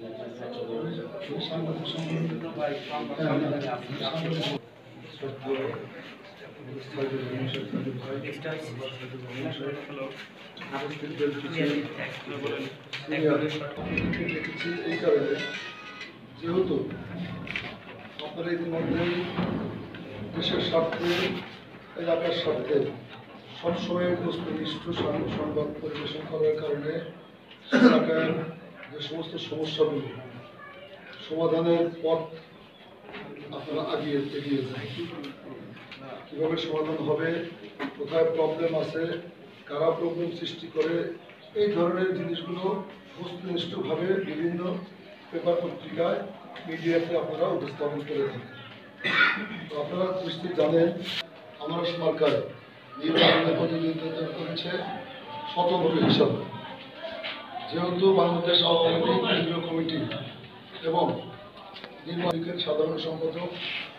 এই কারণে যেহেতু আপনারা ইতিমধ্যেই দেশের স্বার্থে, এলাকার স্বার্থে সবসময় বস্তুনিষ্ঠ সংবাদ পরিবেশন করার কারণে এলাকার যে সমস্ত সমস্যাগুলো সমাধানের পথ আপনারা আগিয়ে এগিয়ে যান। কীভাবে সমাধান হবে, কোথায় প্রবলেম আছে, কারা প্রবলেম সৃষ্টি করে, এই ধরনের জিনিসগুলো বস্তুনিষ্ঠভাবে বিভিন্ন পেপার পত্রিকায় মিডিয়াতে আপনারা উপস্থাপন করে থাকেন। তো আপনারা নিশ্চয়ই জানেন আমার সরকার নির্বাচনে প্রতিনিধিত্ব করেছে স্বতন্ত্র হিসাবে। যেহেতু বাংলাদেশ আওয়ামী কেন্দ্রীয় কমিটি এবং নির্বাচনের সাধারণ সম্পাদক,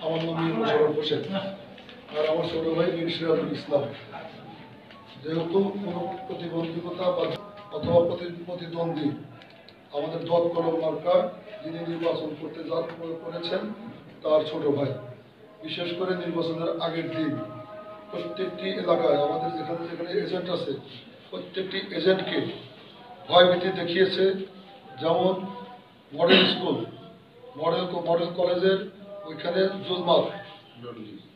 আমার নাম মোশারফ হোসেন আর আমার ছোট ভাই মীর সিরাজুল ইসলাম। যেহেতু কোনো প্রতিবন্ধকতা বা অথবা প্রতি- প্রতিদ্বন্দ্বী আমাদের দল কলম যিনি নির্বাচন করতে যা করেছেন, তার ছোট ভাই। বিশেষ করে নির্বাচনের আগের দিন প্রত্যেকটি এলাকায় আমাদের যেখানে যেখানে এজেন্ট আছে, প্রত্যেকটি এজেন্টকে ভয়ভীতি দেখিয়েছে যেমন মডেল স্কুল, মডেল মডেল কলেজের ওইখানে জুলমাত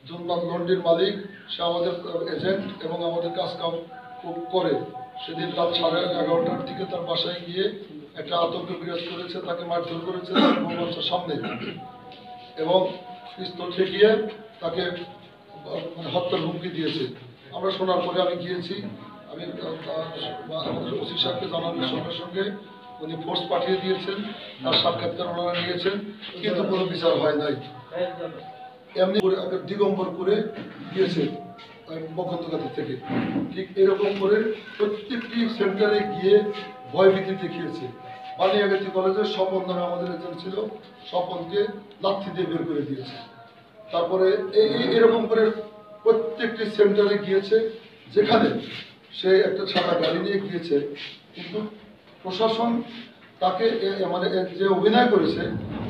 জুলমাত লন্ডির মালিক, সে আমাদের এজেন্ট এবং আমাদের কাজ কাম খুব করে। সেদিন রাত সাড়ে এগারোটার দিকে তার বাসায় গিয়ে একটা আতঙ্ক বিরাজ করেছে, তাকে মারধর করেছে তার সামনে। এবং পিস্তল ঠেকিয়ে তাকে মানে হত্যার হুমকি দিয়েছে। আমরা শোনার পরে আমি গিয়েছি আমি ওসি সাহেবকে জানানোর সঙ্গে সঙ্গে উনি ফোর্স পাঠিয়ে দিয়েছেন, তার সাক্ষাৎকার ওনারা নিয়েছেন, কিন্তু কোনো বিচার হয় নাই। এমনি দিগম্বর করে থেকে। ঠিক এরকম করে প্রত্যেকটি সেন্টারে গিয়ে ভয়ভীতি দেখিয়েছে। বানিয়াগাতি কলেজের স্বপন নামে আমাদের এজেন্ট ছিল স্বপনকে লাথি দিয়ে বের করে দিয়েছে। তারপরে এই- এরকম করে প্রত্যেকটি সেন্টারে গিয়েছে, যেখানে সে একটা ছাতা গাড়ি নিয়ে গিয়েছে, কিন্তু প্রশাসন তাকে মানে যে অভিনয় করেছে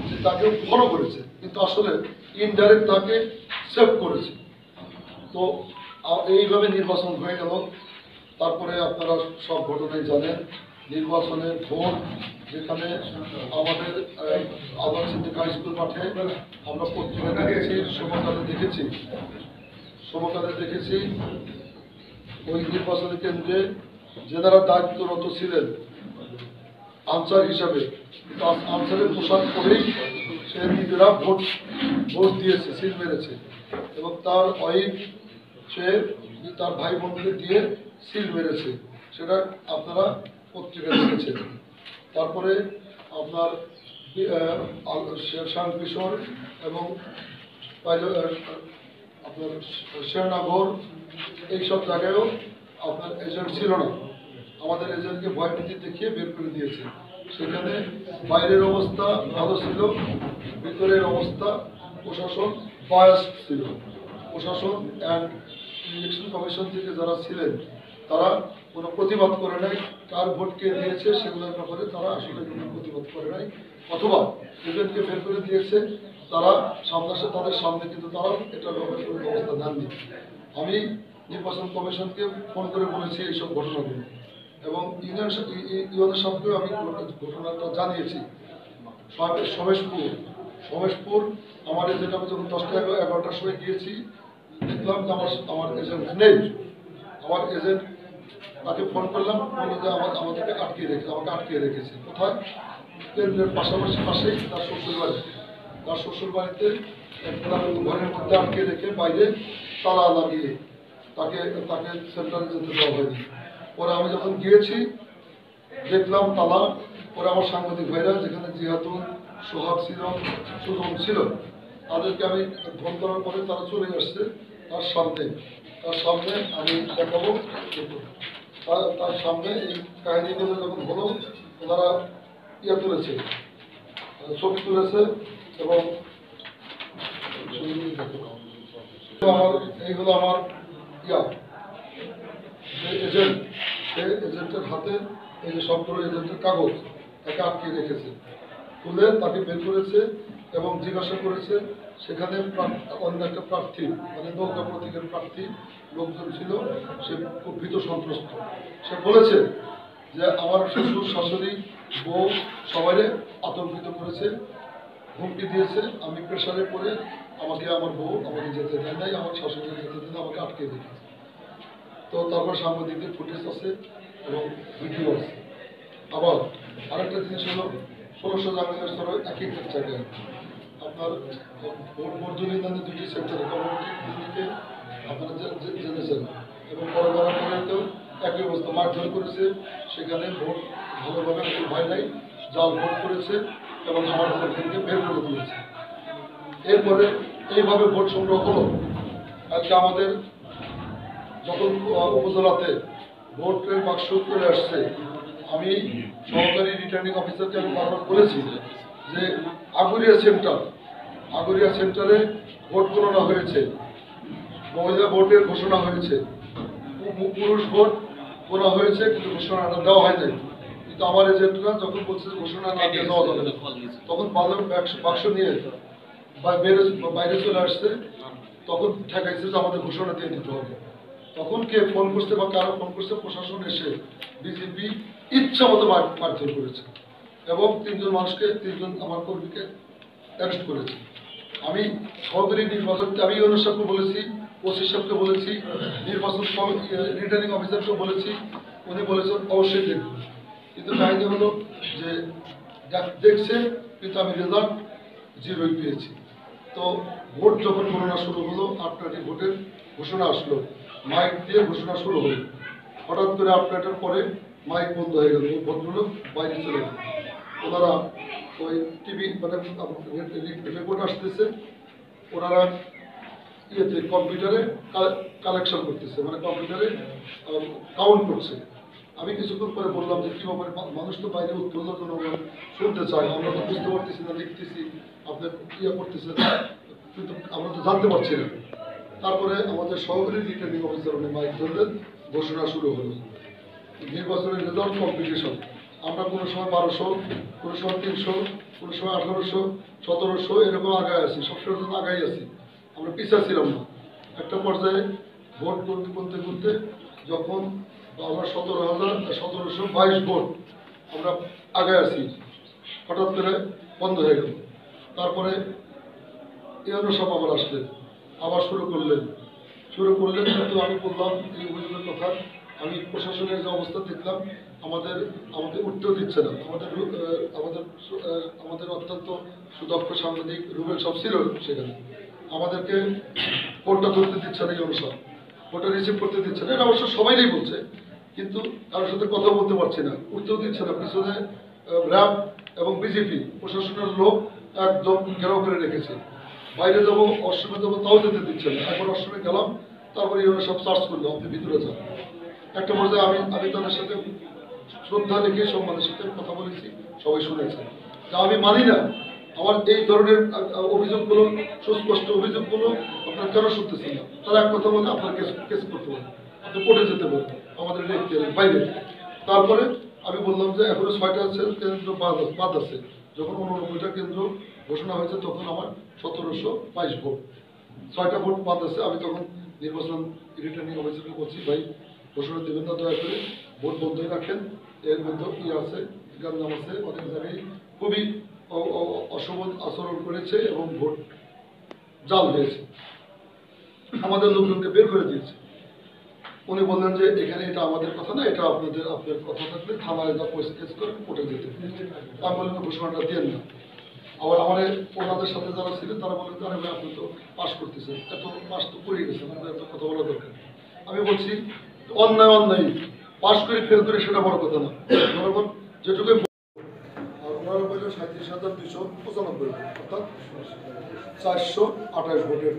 যে তাকে ফলো করেছে, কিন্তু আসলে ইনডাইরেক্ট তাকে সেভ করেছে। তো এইভাবে নির্বাচন হয়ে গেল। তারপরে আপনারা সব ঘটনাই জানেন নির্বাচনের ভোট যেখানে আমাদের আবার সিদ্দিক স্কুল মাঠে আমরা পত্রিকা দেখেছি সমকালে দেখেছি। সমকালে দেখেছি ওই নির্বাচনী কেন্দ্রে যেনারা দায়িত্বরত ছিলেন, আনসার হিসাবে আনসারের পোশাক পরেই সে নিজেরা ভোট ভোট দিয়েছে সিল মেরেছে। এবং তার ওয়াইফ সে তার ভাই বোনকে দিয়ে সিল মেরেছে, সেটা আপনারা পত্রিকা দেখেছেন। তারপরে আপনার শেরশান কিশোর এবং আপনার শেরনগর এইসব জায়গায়ও আপনার এজেন্ট ছিল না। আমাদের এজেন্টকে ভয়ভীতি দেখিয়ে বের করে দিয়েছে। সেখানে বাইরের অবস্থা ভালো ছিল, ভিতরের অবস্থা প্রশাসন বয়স ছিল। প্রশাসন অ্যান্ড ইলেকশন কমিশন থেকে যারা ছিলেন, তারা কোনো প্রতিবাদ করে নাই, কার ভোটকে দিয়েছে সেগুলোর ব্যাপারে তারা আসলে কোনো প্রতিবাদ করে নাই। অথবা এজেন্টকে বের করে দিয়েছে, তারা সামনে তাদের সামনে কিন্তু তারা এটার ব্যাপারে ব্যবস্থা নেননি। আমি নির্বাচন কমিশনকে ফোন করে বলেছি এইসব ঘটনাগুলো। এবং ইউনিয়ন ইউনিয়নের সঙ্গেও আমি ঘটনা- ঘটনাটা জানিয়েছি। সমেশপুর। সমেশপুর, আমার এজেন্ট আমি যখন দশটা এগারো এগারোটার সময় গিয়েছি, দেখলাম যে আমার আমার এজেন্ট নেই। আমার এজেন্ট তাকে ফোন করলাম, বলল যে আমার, আমাদেরকে আটকে রেখেছে আমাকে আটকে রেখেছে। কোথায়? পাশাপাশি পাশেই তার শ্বশুর বাড়ি তার শ্বশুর বাড়িতে ঘরের মধ্যে আটকে রেখে বাইরে তালা লাগিয়ে তাকে তাকে সেন্টারে যেতে দেওয়া হয়নি। পরে আমি যখন গিয়েছি, দেখলাম তালা। পরে আমার সাংবাদিক ভাইরা, যেখানে জিহাতুল সোহাগ ছিল, সুজন ছিল, তাদেরকে আমি ফোন করার পরে তারা চলে আসছে তার সামনে। তার সামনে আমি দেখাবো। তার তার সামনে এই কাহিনীগুলো যখন হলো, ওনারা ইয়ে তুলেছে, ছবি তুলেছে এবং আমার এইগুলো আমার ইয়া, যে এজেন্ট সে এজেন্টের হাতে এই যে সবগুলো এজেন্টের কাগজ তাকে আটকে রেখেছে। তুলে তাকে বের করেছে এবং জিজ্ঞাসা করেছে সেখানে অন্য একটা প্রার্থী মানে নৌকা প্রতীকের প্রার্থী লোকজন ছিল, সে ভীত সন্ত্রস্ত। সে বলেছে যে আমার শ্বশুর, শাশুড়ি, বউ সবাই আতঙ্কিত করেছে, হুমকি দিয়েছে, আমি প্রেশারে পড়ে আমাকে, আমার বউ আমাকে যেতে দেয় নাই, আমার শাশুড়ি যেতে দেয় আমাকে আটকে রেখেছে তো তারপর সাংবাদিকদের ফুটেজ আছে এবং ভিডিও আছে। আবার আরেকটা জিনিস হলো, ষোলোশো স্তরে একই জায়গায় আপনার ভোট বর্ধনী নামে দুটি সেক্টরে কমিউনিটি আপনারা জেনেছেন। এবং বড় একই অবস্থা মারধর করেছে। সেখানে ভোট ভালোভাবে হয় নাই, জাল ভোট করেছে এবং আমাদের ভোটকে বের করে দিয়েছে। এরপরে এইভাবে ভোট সংগ্রহ হলো। আজকে আমাদের যখন উপজেলাতে ভোটের বাক্স চলে আসছে, আমি সহকারী রিটার্নিং অফিসারকে আমি বারবার বলেছি যে আগুরিয়া সেন্টার আগুরিয়া সেন্টারে ভোট গণনা হয়েছে। মহিলা ভোটের ঘোষণা হয়েছে। পুরুষ ভোট গোনা হয়েছে কিন্তু ঘোষণাটা দেওয়া হয় নাই। কিন্তু আমার এজেন্টরা যখন বলছে ঘোষণা না দেওয়া যাবে তখন বাজার বাক্স নিয়ে বা- বের বাইরে চলে আসছে তখন ঠেকাইছে যে আমাদের ঘোষণা দিয়ে দিতে হবে। তখন কে ফোন করছে বা কারও ফোন করছে প্রশাসন এসে বিজেপি ইচ্ছা মতো মার- মারধর করেছে। এবং তিনজন মানুষকে তিনজন আমার কর্মীকে অ্যারেস্ট করেছে। আমি সহকারী নির্বাচন আমি সাহেবকে বলেছি, ওসি সাহেবকে বলেছি, নির্বাচন রিটার্নিং অফিসারকে বলেছি, উনি বলেছেন অবশ্যই দেখব কিন্তু কাহিনী হলো যে দেখ- দেখছে, কিন্তু আমি রেজাল্ট জিরোই পেয়েছি। তো ভোট যখন গণনা শুরু হলো আপনারটি ভোটের ঘোষণা আসলো মাইক দিয়ে ঘোষণা শুরু হলো। হঠাৎ করে আপনারটার পরে মাইক বন্ধ হয়ে গেল ভোটগুলো বাইরে চলে গেল ওনারা ওই টিভি মানে রেকর্ড আসতেছে, ওনারা ইয়েতে কম্পিউটারে কালেকশন করতেছে মানে কম্পিউটারে কাউন্ট করছে। আমি কিছুক্ষণ পরে বললাম যে কি ব্যাপারে মানুষ তো বাইরে জনগণ শুনতে চায় আমরা তো বুঝতে পারতেছি না লিখতেছি আপনি ইয়ে করতেছেন, কিন্তু আমরা তো জানতে পারছি না। তারপরে আমাদের সহকারী রিটার্নিং অফিসার উনি মাইক ধরলেন, ঘোষণা শুরু হলো। নির্বাচনের রেজাল্ট কম্পিটিশন আমরা কোনো সময় বারোশো, কোনো সময় তিনশো, কোনো সময় আঠারোশো, সতেরোশো এরকম আগায় আছি, সবসময় জন্য আগাই আছি। আমরা পিছা ছিলাম না। একটা পর্যায়ে ভোট করতে করতে করতে যখন আমরা সতেরো হাজার সতেরোশো বাইশ ভোট আমরা আগায় আছি, হঠাৎ করে বন্ধ হয়ে গেল। তারপরে ইউনো সব আবার আসলেন, আবার শুরু করলেন। শুরু করলেন, কিন্তু আমি বললাম এই অভিযোগের কথা, আমি প্রশাসনের যে অবস্থা দেখলাম আমাদের আমাদের উঠতেও দিচ্ছে না। আমাদের আমাদের আমাদের অত্যন্ত সুদক্ষ সাংবাদিক রুবেল সব ছিল সেখানে। আমাদেরকে ভোটটা ধরতে দিচ্ছে না এই অনুসার ভোটটা রিসিভ করতে দিচ্ছে না। এটা অবশ্য সবাইই বলছে। কিন্তু কারোর সাথে কথা বলতে পারছি না। উঠতেও দিচ্ছে না। পিছনে র্যাব এবং বিজেপি প্রশাসনের লোক একদম ঘেরাও করে রেখেছে। বাইরে যাব অশ্রমে যাব, তাও যেতে দিচ্ছে না। একবার অশ্রমে গেলাম, তারপরে এরা সব সার্চ করল। আপনি ভিতরে যান। একটা পর্যায়ে আমি আমি তাদের সাথে শ্রদ্ধা রেখে সম্মানের সাথে কথা বলেছি, সবাই শুনেছে। তা আমি মানি না, আমার এই ধরনের অভিযোগগুলো, সুস্পষ্ট অভিযোগগুলো আপনার কেন শুনতেছেন না? তারা এক কথা বলে আপনার কেস কেস করতে পারেন আপনি কোর্টে যেতে পারেন আমাদের বাইরে। তারপরে আমি বললাম যে এখনও ছয়টা কেন্দ্র বাদ আছে। যখন উননব্বইটা কেন্দ্র ঘোষণা হয়েছে, তখন আমার সতেরোশো বাইশ ভোট। ছয়টা ভোট বাদ আছে, আমি তখন নির্বাচন রিটার্নিং অফিসারকে বলছি, ভাই, ঘোষণা দেবেন না দয়া করে। ভোট বন্ধই রাখেন। এর মধ্যে কি আছে? গান্দাম আছে অনেক জায়গায় খুবই অ- অ- অসম আচরণ করেছে এবং ভোট জাল হয়েছে। আমাদের লোকজনকে বের করে দিয়েছে। উনি বললেন যে, এখানে এটা আমাদের কথা না, এটা আপনাদের আপনার কথা থাকলে থানায় যা কেস করেন, কোর্টে যেতে আমি বললাম ঘোষণাটা দিয়েন না। আবার আমার ওনাদের সাথে যারা ছিলেন, তারা বলেন আরে ভাই, আপনি তো পাস করতেছেন। এত পাস তো করে গেছেন এত কথা বলা দরকার আমি বলছি, অন্যায় অন্যায়। পাস করে ফেল করে সেটা বড় কথা না। যেটুকু হাজার পঁচানব্বই অর্থাৎ চারশো আঠাশ ভোটের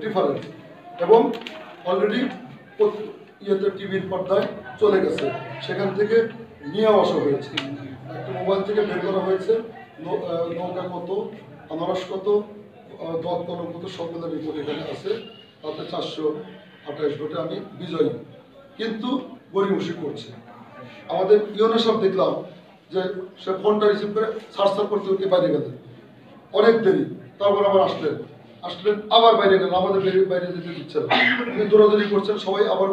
এবং অলরেডি ইয়েতে টিভির চলে গেছে। সেখান থেকে নিয়ে আসা হয়েছে। একটা মোবাইল থেকে বের করা হয়েছে। নৌকা কত, আনারস কত দত কত রিপোর্ট এখানে আছে। তাতে চারশো আঠাশ ভোটে আমি বিজয়ী। কিন্তু গরিমসি করছে। আমাদের ইউনো সব দেখলাম যে সে ফোনটা রিসিভ করে সার্চ করতে করতে বাইরে গেলেন অনেক দেরি, তারপর আবার আসলেন। আসলেন, আবার বাইরে গেলেন। আমাদের বাইরে বাইরে যেতে দিচ্ছেন না। উনি দৌড়াদৌড়ি করছেন, সবাই আবার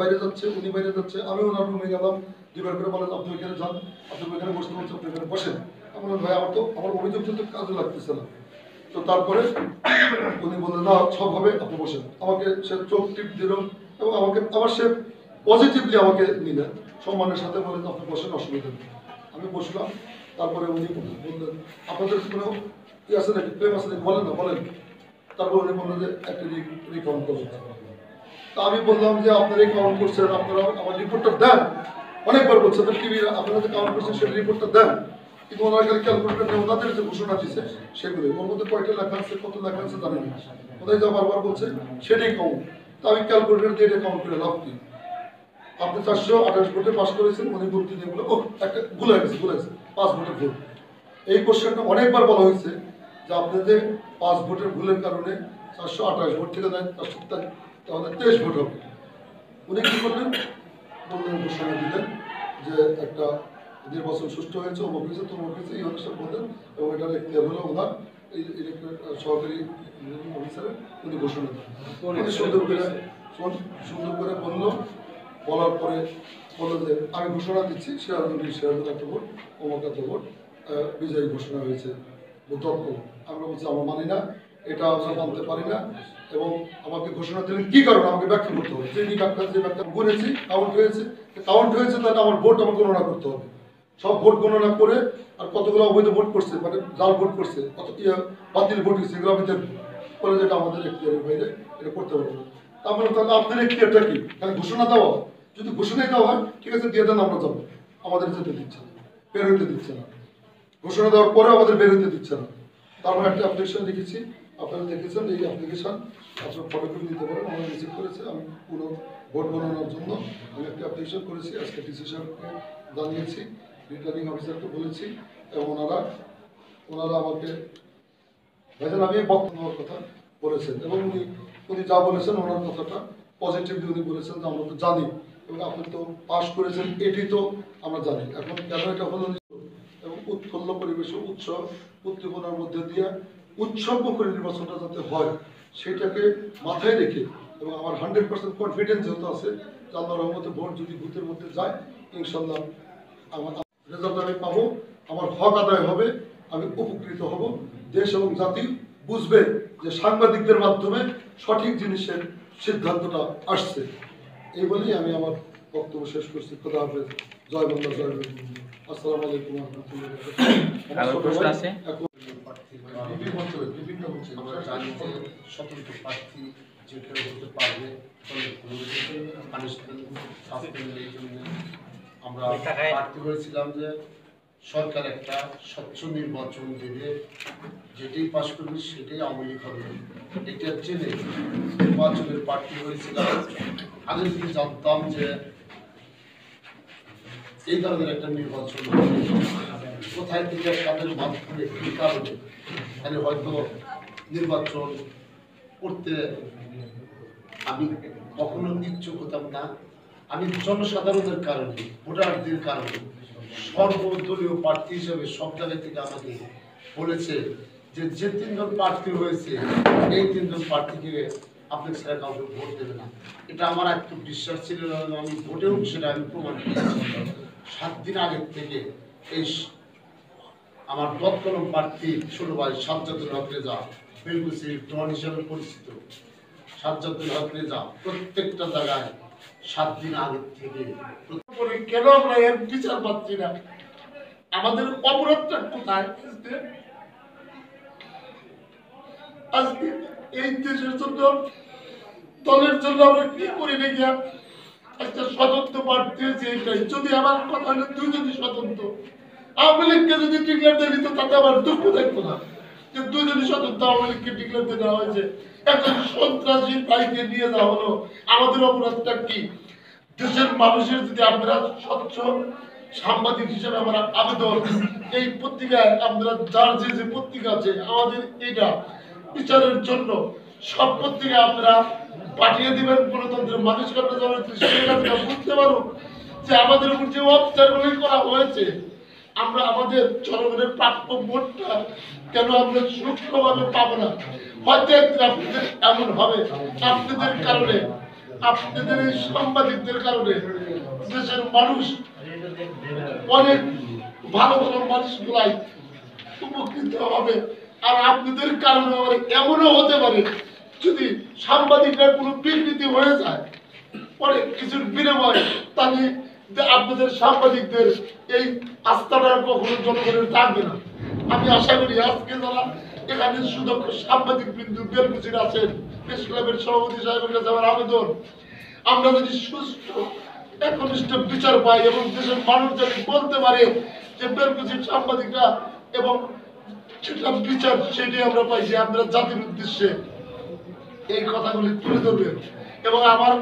বাইরে যাচ্ছে, উনি বাইরে যাচ্ছে। আমি ওনার রুমে গেলাম দুবার করে বলেন, আপনি ওইখানে যান, আপনি ওইখানে বসতে বলছেন আপনি ওইখানে বসেন। আমি ভাই, আমার তো আমার অভিযোগ তো কাজে লাগতেছে না। তো তারপরে উনি বললেন, না, সব হবে, আপনি বসেন। আমাকে সে চোখ টিপ দিল এবং আমাকে আবার সে পজিটিভলি আমাকে নিলেন। সম্মানের সাথে বলেন, আপনি বসেন, অসুবিধা নেই। আমি বসলাম, তারপরে উনি বললেন আপনাদের কোনো ই আছে নাকি? প্রেম আছে নাকি? বলেন না, বলেন। তারপর উনি বললেন যে, একটা রিকাউন্ট করবেন তা আমি বললাম যে, আপনারা কাউন্ট করছেন, আপনারা আমার রিপোর্টটা দেন। অনেকবার বলছেন টিভি আপনারা যে কাউন্ট করছেন সেটা রিপোর্টটা দেন। কিন্তু ওনারা খালি ক্যালকুলেটার নিয়ে ওনাদের যে ঘোষণা দিচ্ছে সেগুলো ওর মধ্যে কয়টা লেখা আছে, কত লেখা আছে জানি কোথায় যা বারবার বলছে সেটাই কাউন্ট তা আমি ক্যালকুলেটার দিয়ে এটা কাউন্ট করে লাভ কি? আপনি চারশো আঠাশ ভোটে পাস করেছেন, উনি ভোট দিয়ে বলে ও একটা ভুল হয়ে গেছে, ভুল হয়ে গেছে, পাঁচ ভোটের ভুল। এই কোশ্চেনটা অনেকবার বলা হয়েছে যে আপনাদের পাঁচ ভোটের ভুলের কারণে চারশো আঠাশ ভোট থেকে দেয় চারশো তাহলে তেইশ ভোট হবে। উনি কি করলেন? বললেন, ঘোষণা দিলেন যে একটা নির্বাচন সুষ্ঠু হয়েছে, অমুক হয়েছে, তমুক হয়েছে, এই অনুষ্ঠান বললেন এবং এটা এখতিয়ার হলো ওনার সহকারী অফিসারের উনি ঘোষণা দেন সুন্দর করে সুন্দর করে বলল বলার পরে বলল যে, আমি ঘোষণা দিচ্ছি সিরাজুল সিরাজুল একটা ভোট অমুক ভোট বিজয়ী ঘোষণা হয়েছে দত্ত আমরা বলছি, আমরা মানি না, এটা আমরা মানতে পারি না এবং আমাকে ঘোষণা দিলেন কি কারণে? আমাকে ব্যাখ্যা করতে হবে। যে ব্যাখ্যা যে ব্যাখ্যা গুনেছি কাউন্ট হয়েছে কাউন্ট হয়েছে তাহলে আমার ভোট আমার গণনা করতে হবে। সব ভোট গণনা করে আর কতগুলো অবৈধ ভোট করছে মানে জাল ভোট করছে, কত বাতিল ভোট হয়েছে, এগুলো আমি বলে যেটা আমাদের এখতিয়ারের বাইরে, এটা করতে পারব না। তারপরে তাহলে আপনার এখতিয়ারটা কি? খালি ঘোষণা দেওয়া যদি ঘোষণাই দেওয়া হয়, ঠিক আছে, দিয়ে দেন, আমরা যাব। আমাদের যেতে দিচ্ছে না, বের হইতে দিচ্ছে না। ঘোষণা দেওয়ার পরে আমাদের বের হতে দিচ্ছে না। তারপর একটা অ্যাপ্লিকেশন লিখেছি আপনারা দেখেছেন এই অ্যাপ্লিকেশন আপনার ফটোকপি নিতে পারেন। আমরা রিসিভ করেছে। আমি পুরো ভোট বানানোর জন্য আমি একটা অ্যাপ্লিকেশন করেছি। আজকে ডিসিশনকে জানিয়েছি। রিটার্নিং অফিসারকে বলেছি। এবং ওনারা ওনারা আমাকে ভাইজান আমি বক্তব্য কথা বলেছেন। এবং উনি উনি যা বলেছেন, ওনার কথাটা পজিটিভলি উনি বলেছেন। যে আমরা তো জানি। এবং আপনি তো পাশ করেছেন, এটি তো আমরা জানি। এখন কেন এটা হলো এবং উৎফুল্ল পরিবেশ উৎসব উদ্দীপনার মধ্যে দিয়ে উৎসব করে নির্বাচনটা যাতে হয়, সেটাকে মাথায় রেখে এবং আমার হান্ড্রেড পার্সেন্ট কনফিডেন্স যেহেতু আছে আল্লাহ রহমতে ভোট যদি বুথের মধ্যে যায় ইনশাল্লাহ আমার রেজাল্ট আমি পাবো, আমার হক আদায় হবে, আমি উপকৃত হব। দেশ এবং জাতি বুঝবে যে সাংবাদিকদের মাধ্যমে সঠিক জিনিসের সিদ্ধান্তটা আসছে। এই বলেই আমি আমার বক্তব্য শেষ করছি। খোদা হাফেজ। জয় বাংলা জয় আসসালামু আলাইকুম রহমতুল্লাহ বিভিন্ন আমরা জানি যে স্বতন্ত্র প্রার্থী যে কেউ হতে পারবে ফলে পানিশমেন্ট সাসপেন্ড এই জন্য আমরা প্রার্থী হয়েছিলাম যে সরকার একটা স্বচ্ছ নির্বাচন দেবে যেটাই পাশ করবে সেটাই আওয়ামী লীগ হবে। এটা জেনে নির্বাচনের প্রার্থী হয়েছিলাম যদি জানতাম যে এই ধরনের একটা নির্বাচন কোথায় থেকে মাধ্যমে কি কারণে তাহলে হয়তো নির্বাচন করতে আমি কখনো ইচ্ছুক হতাম না। আমি জনসাধারণের কারণে, ভোটারদের কারণে, সর্বদলীয় প্রার্থী হিসেবে সব জায়গা থেকে আমাকে বলেছে যে যে তিনজন প্রার্থী হয়েছে, এই তিনজন প্রার্থীকে আপনি ছাড়া কাউকে ভোট দেবে না। এটা আমার একটু বিশ্বাস ছিল আমি ভোটেও সেটা আমি প্রমাণ সাত দিন আগের থেকে এই আমার তৎকলম প্রার্থী ছোট ভাই সাজ্জাদুল হক রেজা বেলকুসির ডন হিসেবে পরিচিত। সাজ্জাদুল হক রেজা প্রত্যেকটা জায়গায় সাত দিন আগের থেকে কেন আমরা এর বিচার পাচ্ছি না? আমাদের অপরাধটা কোথায়? আজকে? এই দেশের জন্য, দলের জন্য আমরা কি করি দেখি? একটা স্বতন্ত্র প্রার্থী হয়েছে এইটাই। যদি আমার কথা হলে দুজনই স্বতন্ত্র, আওয়ামী লীগকে যদি তাতে আমার দুঃখ না। যে স্বতন্ত্র আওয়ামী লীগকে দেওয়া হয়েছে। একজন নিয়ে যাওয়া হলো। আমাদের অপরাধটা কি? দেশের মানুষের যদি আমরা স্বচ্ছ সাংবাদিক হিসেবে আমরা আবেদন এই পত্রিকায় আমরা যার যে যে পত্রিকা আছে, আমাদের এটা বিচারের জন্য সব পত্রিকা আমরা পাঠিয়ে দিবেন, গণতন্ত্রের মানুষকে জানাতে বুঝতে পারো যে আমাদের উপর যে অত্যাচারগুলি করা হয়েছে, আমরা আমাদের জনগণের প্রাপ্য ভোটটা কেন আমরা সুষ্ঠুভাবে পাবো না? হয়তো একদিন আপনাদের এমন হবে, আপনাদের কারণে, আপনাদের এই সাংবাদিকদের কারণে দেশের মানুষ অনেক ভালো ভালো মানুষগুলাই উপকৃত হবে। আর আপনাদের কারণে আবার এমনও হতে পারে যদি সাংবাদিকরা কোনো বিকৃতি হয়ে যায় অনেক কিছুর বিনিময়ে তাহলে আপনাদের সাংবাদিকদের এই আস্থাটা কখনো জনগণের থাকবে না। আমি আশা করি আজকে যারা এখানে সুদক্ষ সাংবাদিক বিন্দু বেলকুচির আছেন, প্রেস ক্লাবের সভাপতি সাহেবের কাছে আমার আবেদন, আমরা যদি সুস্থ, একনিষ্ঠ বিচার পাই এবং দেশের মানুষ যদি বলতে পারে যে বেলকুচির সাংবাদিকরা এবং সেটা বিচার সেটাই আমরা পাই যে আপনারা জাতির উদ্দেশ্যে এই কথাগুলি তুলে ধরবেন। এবং আমার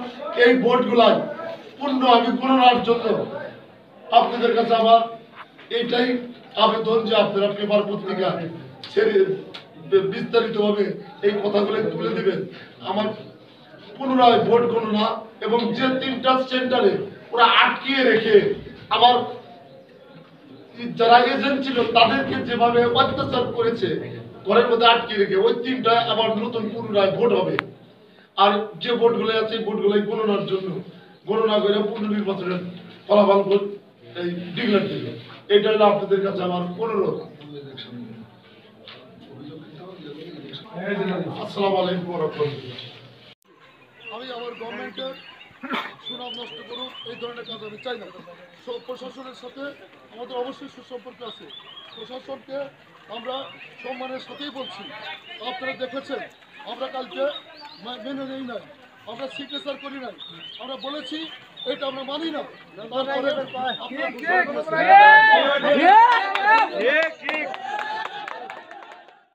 এই ভোটগুলাই পূর্ণ আমি গণনার জন্য আপনাদের কাছে আমার এইটাই আবেদন যে আপনারা পেপার পত্রিকা ছেড়ে বিস্তারিত ভাবে এই কথাগুলো তুলে দিবেন। আমার পুনরায় ভোট গণনা এবং যে তিনটা সেন্টারে ওরা আটকিয়ে রেখে আমার যারা এজেন্ট ছিল, তাদেরকে যেভাবে অত্যাচার করেছে, ঘরের মধ্যে আটকে রেখে, ওই তিনটা আবার নতুন পুনরায় ভোট হবে। আর যে ভোটগুলো আছে ভোটগুলো গণনার জন্য, গণনা করে পুনর্নির্বাচনের ফলাফল ডিক্লেয়ার দেবে। এটা হলো আপনাদের কাছে আমার অনুরোধ। আসসালামু আলাইকুম আমি আমার গভর্নমেন্টের সুনাম নষ্ট করুক এই ধরনের কাজ আমি চাই না সব প্রশাসনের সাথে আমাদের অবশ্যই সুসম্পর্ক আছে প্রশাসনকে আমরা সম্মানের সাথেই বলছি আপনারা দেখেছেন আমরা কালকে মেনে নেই নাই আমরা সিগনেচার করি নাই আমরা বলেছি এটা আমরা মানি না তারপরে।